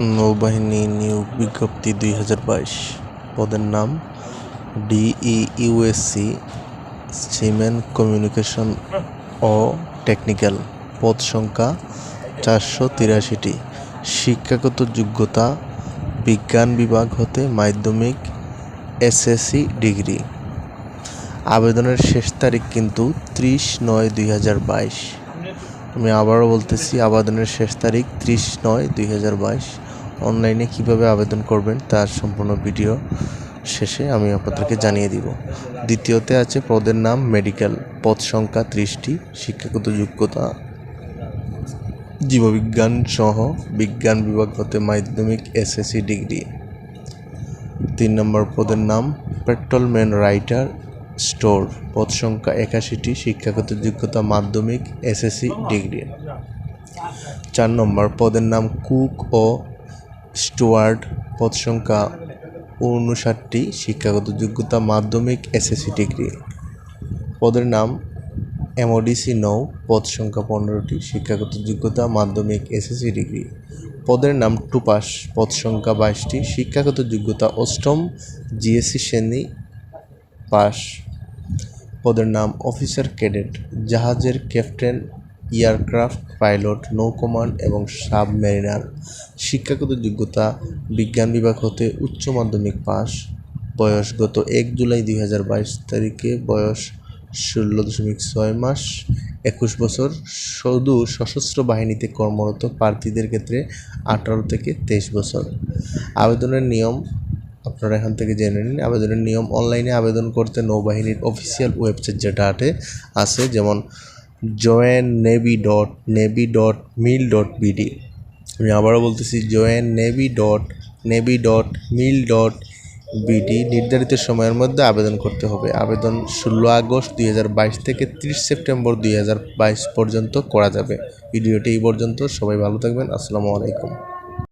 নৌবাহিনী নিয়োগ বিজ্ঞপ্তি দুই হাজার বাইশ। পদের নাম ডিইউএসসি সিমেন কমিউনিকেশন ও টেকনিক্যাল। পদ সংখ্যা চারশো তিরাশিটি। শিক্ষাগত যোগ্যতা বিজ্ঞান বিভাগ হতে মাধ্যমিক, এসএসসি ডিগ্রি। আবেদনের শেষ তারিখ কিন্তু ত্রিশ নয় দুই হাজার বাইশ। আমি আবারও বলতেছি, আবেদনের শেষ তারিখ ত্রিশ নয় দুই হাজার বাইশ। অনলাইনে কীভাবে আবেদন করবেন তার সম্পূর্ণ ভিডিও শেষে আমি আপনাদেরকে জানিয়ে দিব। দ্বিতীয়তে আছে পদের নাম, মেডিকেল পদ সংখ্যা, ত্রিশটি, শিক্ষাগত যোগ্যতা, জীববিজ্ঞান সহ বিজ্ঞান বিভাগ হতে মাধ্যমিক, এসএসসি ডিগ্রি। তিন নম্বর পদের নাম, পেট্রোলম্যান রাইটার স্টোর, পদ সংখ্যা একাশিটি, শিক্ষাগত যোগ্যতা মাধ্যমিক, এসএসসি ডিগ্রি। চার নম্বর পদের নাম, কুক ও স্টুয়ার্ড পদ সংখ্যা উনষাটটি শিক্ষাগত যোগ্যতা মাধ্যমিক এসএসসি ডিগ্রি। পদের নাম এমওডিসি নৌ, পদ সংখ্যা পনেরোটি, শিক্ষাগত যোগ্যতা মাধ্যমিক এসএসসি ডিগ্রি। পদের নাম টুপাস, পদ সংখ্যা বাইশটি, শিক্ষাগত যোগ্যতা অষ্টম জিএসসি শ্রেণি পাস। পদের নাম অফিসার ক্যাডেট, জাহাজের ক্যাপ্টেন এয়ারক্রাফট, পাইলট নৌ কমান্ড এবং সাবমেরিনার শিক্ষাগত যোগ্যতা, বিজ্ঞান বিভাগ হতে উচ্চ মাধ্যমিক পাস। বয়স গত এক জুলাই দুই হাজার বাইশ তারিখে বয়স ষোলো দশমিক ছয় মাস। একুশ বছর। শুধু সশস্ত্র বাহিনীতে কর্মরত প্রার্থীদের ক্ষেত্রে আঠারো থেকে তেইশ বছর। আবেদনের নিয়ম, আপনারা এখান থেকে জেনে নিন, আবেদনের নিয়ম অনলাইনে আবেদন করতে নৌবাহিনীর অফিসিয়াল ওয়েবসাইট যেটা আছে যেমন join navy dot navy dot mil dot BD আমি আবারও বলতেছি join navy dot navy dot mil dot BD নির্ধারিত সময়ের মধ্যে আবেদন করতে হবে। আবেদন ষোলো আগস্ট দুই হাজার বাইশ থেকে তিরিশ সেপ্টেম্বর দুই হাজার বাইশ পর্যন্ত করা যাবে। ভিডিওটি এই পর্যন্ত। সবাই ভালো থাকবেন। আসসালামু আলাইকুম।